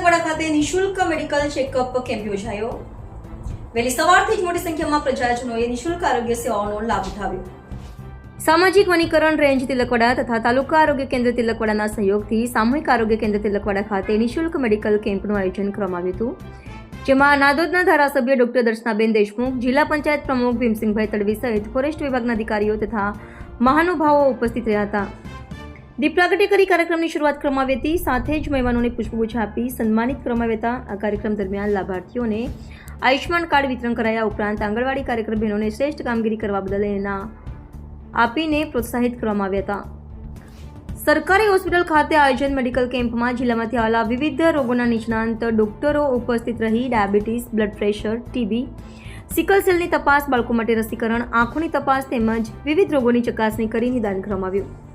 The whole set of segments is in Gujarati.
તિલકવાડા ખાતે નિઃશુલ્ક મેડિકલ ચેકઅપ કેમ્પ યોજાયો. વહેલી સવારથી જ મોટી સંખ્યામાં પ્રજાજનોએ નિઃશુલ્ક આરોગ્ય સેવાઓનો લાભ ઉઠાવ્યો. સામાજિક વનીકરણ રેન્જ તિલકવાડા તથા તાલુકા આરોગ્ય કેન્દ્ર તિલકવાડાના સહયોગથી સામૂહિક આરોગ્ય કેન્દ્ર તિલકવાડા ખાતે નિઃશુલ્ક મેડિકલ કેમ્પનું આયોજન કરવામાં આવ્યું હતું. જેમાં નાદોદના ધારાસભ્ય ડોક્ટર દર્શનાબેન દેશમુખ, જિલ્લા પંચાયત પ્રમુખ ભીમસિંહભાઈ તડવી સહિત ફોરેસ્ટ વિભાગના અધિકારીઓ તથા મહાનુભાવો ઉપસ્થિત રહ્યા હતા. દીપ પ્રાગટ્ય કરી કાર્યક્રમની શરૂઆત કરવામાં આવી હતી. સાથે જ મહેમાનોને પુષ્પગુચ્છ આપી સન્માનિત કરવામાં હતા. આ કાર્યક્રમ દરમિયાન લાભાર્થીઓને આયુષ્માન કાર્ડ વિતરણ કરાયા ઉપરાંત આંગણવાડી કાર્યક્રમ બહેનોને શ્રેષ્ઠ કામગીરી કરવા બદલ એના આપીને પ્રોત્સાહિત કરવામાં આવ્યા હતા. સરકારી હોસ્પિટલ ખાતે આયોજન મેડિકલ કેમ્પમાં જિલ્લામાંથી આવેલા વિવિધ રોગોના નિષ્ણાંત ડોક્ટરો ઉપસ્થિત રહી diabetes, blood pressure, TB, sickle સેલની તપાસ, બાળકો માટે રસીકરણ, આંખોની તપાસ તેમજ વિવિધ રોગોની ચકાસણી કરી નિદાન કરવામાં આવ્યું.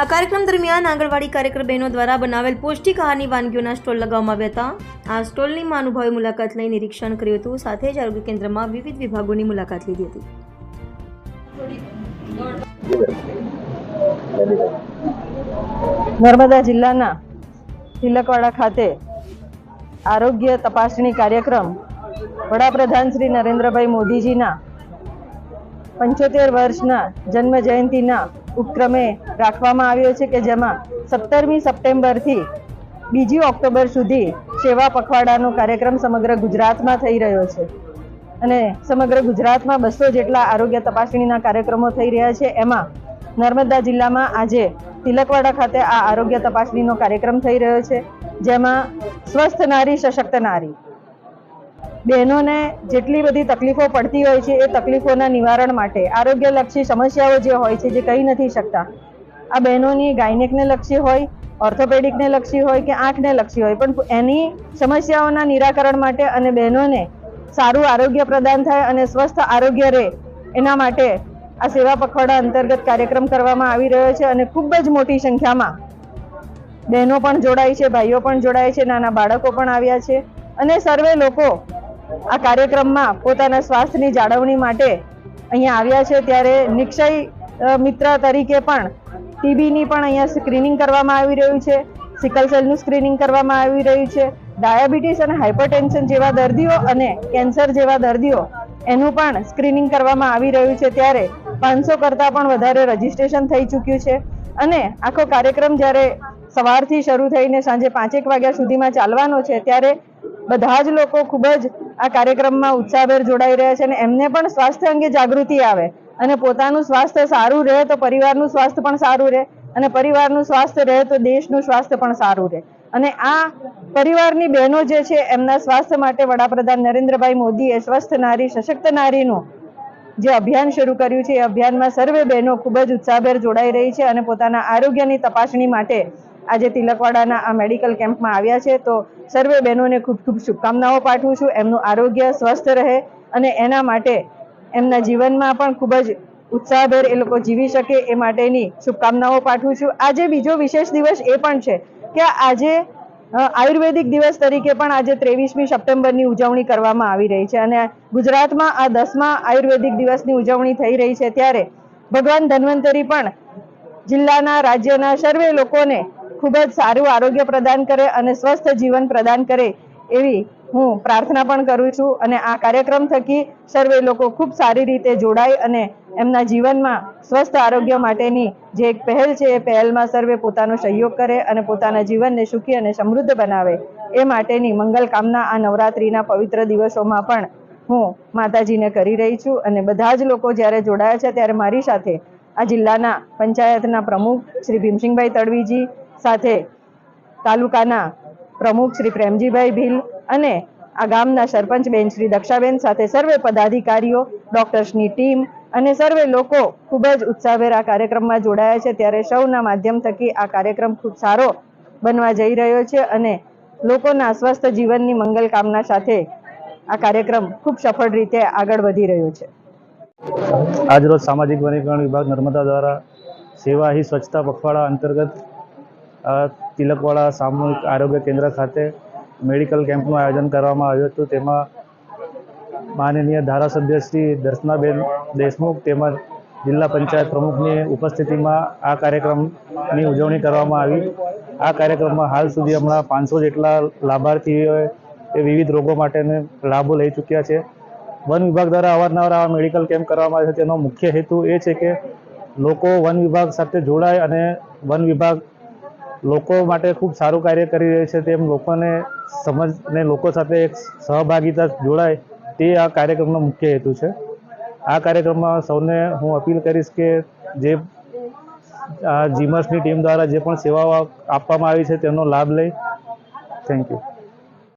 આ કાર્યક્રમ દરમિયાન આંગણવાડી કાર્યક્રમ બહેનો દ્વારા બનાવેલ પૌષ્ટિક આહારની વાનગીઓના સ્ટોલ લગાવવામાં આવ્યા હતા. આ સ્ટોલની મહાનુભાવે મુલાકાત લઈ નિરીક્ષણ કર્યું હતું. સાથે જ આરોગ્ય કેન્દ્રમાં વિવિધ વિભાગોની મુલાકાત લીધી હતી. નર્મદા જિલ્લાના તિલકવાડા ખાતે આરોગ્ય તપાસણી કાર્યક્રમ વડાપ્રધાન શ્રી નરેન્દ્રભાઈ મોદીજીના પંચોતેર વર્ષના જન્મ જયંતિના ઉપક્રમે રાખવામાં આવ્યો છે કે જેમાં સત્તરમી સપ્ટેમ્બરથી બીજી ઓક્ટોબર સુધી સેવા પખવાડાનો કાર્યક્રમ સમગ્ર ગુજરાતમાં થઈ રહ્યો છે. અને સમગ્ર ગુજરાતમાં બસો જેટલા આરોગ્ય તપાસણીના કાર્યક્રમો થઈ રહ્યા છે. એમાં નર્મદા જિલ્લામાં આજે તિલકવાડા ખાતે આ આરોગ્ય તપાસણીનો કાર્યક્રમ થઈ રહ્યો છે, જેમાં સ્વસ્થ નારી, સશક્ત નારી બહેનોને જેટલી બધી તકલીફો પડતી હોય છે એ તકલીફોના નિવારણ માટે આરોગ્યલક્ષી સમસ્યાઓ જે હોય છે જે કહી નથી શકતા. આ બહેનોની ગાયનેકને લક્ષી હોય, ઓર્થોપેડિકને લક્ષી હોય કે આંખને લક્ષી હોય, પણ એની સમસ્યાઓના નિરાકરણ માટે અને બહેનોને સારું આરોગ્ય પ્રદાન થાય અને સ્વસ્થ આરોગ્ય રહે, એના માટે આ સેવા પખવાડા અંતર્ગત કાર્યક્રમ કરવામાં આવી રહ્યો છે અને ખૂબ જ મોટી સંખ્યામાં બહેનો પણ જોડાય છે, ભાઈઓ પણ જોડાય છે, નાના બાળકો પણ આવ્યા છે અને સર્વે લોકો આ કાર્યક્રમમાં પોતાના સ્વાસ્થ્યની જાળવણી માટે અહીંયા આવ્યા છે. ત્યારે નિક્ષય મિત્ર તરીકે પણ ટીબીની પણ અહીંયા સ્ક્રીનિંગ કરવામાં આવી રહ્યું છે. સિકલ સેલનું સ્ક્રીનિંગ કરવામાં આવી રહ્યું છે. ડાયાબિટીસ અને હાઇપરટેન્શન જેવા દર્દીઓ અને કેન્સર જેવા દર્દીઓ એનું પણ સ્ક્રીનિંગ કરવામાં આવી રહ્યું છે. ત્યારે પાંચસો કરતાં પણ વધારે રજીસ્ટ્રેશન થઈ ચૂક્યું છે. અને આખો કાર્યક્રમ જ્યારે સવારથી શરૂ થઈને સાંજે પાંચેક વાગ્યા સુધીમાં ચાલવાનો છે, ત્યારે બધા જ લોકો ખૂબ જ આ કાર્યક્રમમાં ઉત્સાહભેર જોડાઈ રહ્યા છે અને એમને પણ સ્વાસ્થ્ય અંગે જાગૃતિ આવે. અને પોતાનું સ્વાસ્થ્ય સારું રહે તો પરિવારનું સ્વાસ્થ્ય પણ સારું રહે અને પરિવારનું સ્વાસ્થ્ય રહે તો દેશનું સ્વાસ્થ્ય પણ સારું રહે. અને આ પરિવારની બહેનો જે છે એમના સ્વાસ્થ્ય માટે વડાપ્રધાન નરેન્દ્રભાઈ મોદીએ સ્વસ્થ નારી, સશક્ત નારીનું જે અભિયાન શરૂ કર્યું છે, એ અભિયાનમાં સર્વે બહેનો ખૂબ જ ઉત્સાહભેર જોડાઈ રહી છે અને પોતાના આરોગ્યની તપાસણી માટે આજે તિલકવાડાના આ મેડિકલ કેમ્પમાં આવ્યા છે, તો સર્વે બહેનોને ખૂબ ખૂબ શુભકામનાઓ પાઠવું છું, એમનું આરોગ્ય સ્વસ્થ રહે અને એના માટે એમના જીવનમાં પણ ખૂબ જ ઉત્સાહભેર એ લોકો જીવી શકે એ માટેની શુભકામનાઓ પાઠવું છું. આજે બીજો વિશેષ દિવસ એ પણ છે કે આજે આયુર્વેદિક દિવસ તરીકે પણ આજે ત્રેવીસમી સપ્ટેમ્બરની ઉજવણી કરવામાં આવી રહી છે અને ગુજરાતમાં આ દસમા આયુર્વેદિક દિવસની ઉજવણી થઈ રહી છે ત્યારે ભગવાન ધન્વંતરી પણ જિલ્લાના રાજ્યના સર્વે લોકોને ખૂબ જ સારું આરોગ્ય પ્રદાન કરે અને સ્વસ્થ જીવન પ્રદાન કરે એવી હું પ્રાર્થના પણ કરું છું. અને આ કાર્યક્રમ થકી સર્વે લોકો ખૂબ સારી રીતે જોડાય અને એમના જીવનમાં સ્વસ્થ આરોગ્ય માટેની જે એક પહેલ છે, એ પહેલમાં સર્વે પોતાનો સહયોગ કરે અને પોતાના જીવનને સુખી અને સમૃદ્ધ બનાવે. એ માટેની મંગલ કામના આ નવરાત્રિના પવિત્ર દિવસોમાં પણ હું માતાજીને કરી રહી છું. અને બધા જ લોકો જ્યારે જોડાયા છે, ત્યારે મારી સાથે આ જિલ્લાના પંચાયતના પ્રમુખ શ્રી ભીમસિંહભાઈ તડવીજી સાથે તાલુકાના પ્રમુખ શ્રી પ્રેમજીભાઈ ભીલ અને આ ગામના સરપંચ બેન શ્રી દક્ષાબેન સાથે સર્વે પદાધિકારીઓ, ડોક્ટર્સની ટીમ અને સર્વે લોકો ખૂબ જ ઉત્સાહભેર આ કાર્યક્રમમાં જોડાયા છે. ત્યારે સૌના માધ્યમ થકી આ કાર્યક્રમ ખૂબ સારો બનવા જઈ રહ્યો છે અને લોકોના સ્વસ્થ જીવનની મંગલ કામના સાથે આ કાર્યક્રમ ખૂબ સફળ રીતે આગળ વધી રહ્યો છે. આજરોજ સામાજિક વનીકરણ વિભાગ નર્મદા દ્વારા સેવા હી સ્વચ્છતા પખવાડા અંતર્ગત તિલકવાડા સામૂહિક આરોગ્ય કેન્દ્ર ખાતે મેડિકલ કેમ્પનું આયોજન કરવામાં આવ્યું હતું. તેમાં માનનીય ધારાસભ્ય શ્રી દર્શનાબેન દેશમુખ તેમજ જિલ્લા પંચાયત પ્રમુખની ઉપસ્થિતિમાં આ કાર્યક્રમની ઉજવણી કરવામાં આવી. આ કાર્યક્રમમાં હાલ સુધી હમણાં પાંચસો જેટલા લાભાર્થીઓએ એ વિવિધ રોગો માટેને લાભો લઈ ચૂક્યા છે. વન વિભાગ દ્વારા અવારનવાર આવા મેડિકલ કેમ્પ કરવામાં આવે છે. તેનો મુખ્ય હેતુ એ છે કે લોકો વન વિભાગ સાથે જોડાય અને વન વિભાગ લોકો માટે ખૂબ સારું કાર્ય કરી રહી છે તેમ લોકોને સમજ ને લોકો સાથે એક સહભાગિતા જોડાય તે આ કાર્યક્રમનો મુખ્ય હેતુ છે. આ કાર્યક્રમમાં સૌને હું અપીલ કરીશ કે જે જીમર્સની ટીમ દ્વારા જે પણ સેવાઓ આપવામાં આવી છે તેનો લાભ લઈ. Thank you